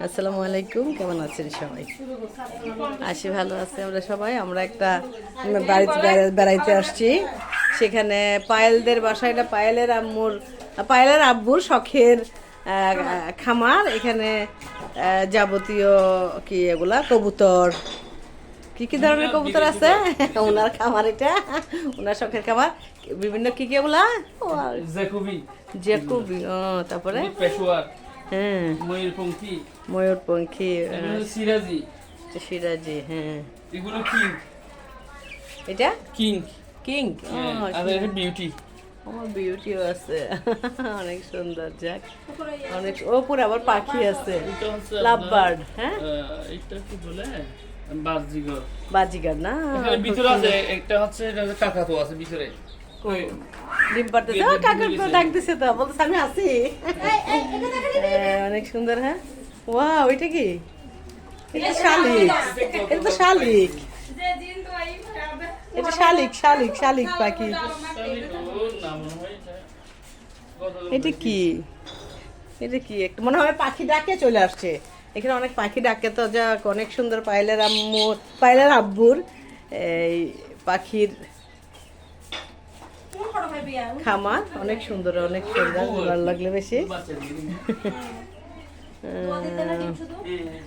আসসালামু আলাইকুম, কেমন আছেন সবাই? আসি ভালো আছে আমরা সবাই, আমরা একটা বাড়িতে বেড়া- বেড়াইতে আসছি। সেখানে পায়েলদের বাসায় এটা পায়েলের আম্মুর, পায়েলের আব্বুর শখের খামার। এখানে যাবতীয় কি এগুলা? কবুতর কি কি ধরনের কবুতর আছে? ওনার খামার এটা ওনার শখের খামার। বিভিন্ন কি কি এগুলা জ্যাকোবি জেকুবি। ও তারপরে? পেশোয়ার। হ্যাঁ। ময়ূরপঙ্খী। ময়ূরপঙ্খী হলো সিরাজি। সিরাজি হ্যাঁ। এগুলো কিং। এটা? কিং। কিং? আর এটা বিউটি আমার বিউটিও আছে। অনেক সুন্দর যাক। অনেক ওপরে আবার পাখি আছে। লাভ বার্ড হ্যাঁ? এটা কি বলে? বাজিগর বাজিগার না ভিতরে আছে একটা হচ্ছে এটা হচ্ছে কাকাতো আছে ভিতরে ডিম ও কাকুর তো ডাক দিছে তো বলতেছে আমি আছি হ্যাঁ, অনেক সুন্দর হ্যাঁ ওয়া ওইটা কি এটা শালিক এটা তো শালিক এটা শালিক শালিক শালিক পাখি মনে হয় এটা। কি এটা কি একটা মনে হয় পাখি ডাকে চলে আসছে এখানে অনেক পাখি ডাকে তো, যাক, অনেক সুন্দর পাইলের আম্মু পাইলের আব্বুর এই পাখির খামার। অনেক সুন্দর অনেক সুন্দর, ভালো লাগলে বেশি।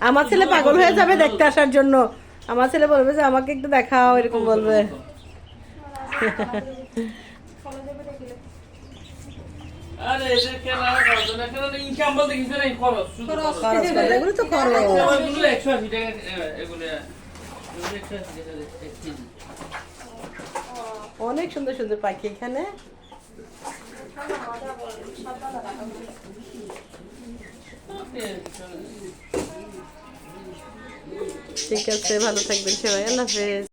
আমার ছেলে পাগল হয়ে যাবে দেখতে আসার জন্য। আমার ছেলে বলবে যে, আমাকে একটু দেখাও, এরকম বলবে। অনেক সুন্দর সুন্দর পাখি এখানে। ঠিক আছে ভালো থাকবেন সবাই আল্লাহ হাফেজ।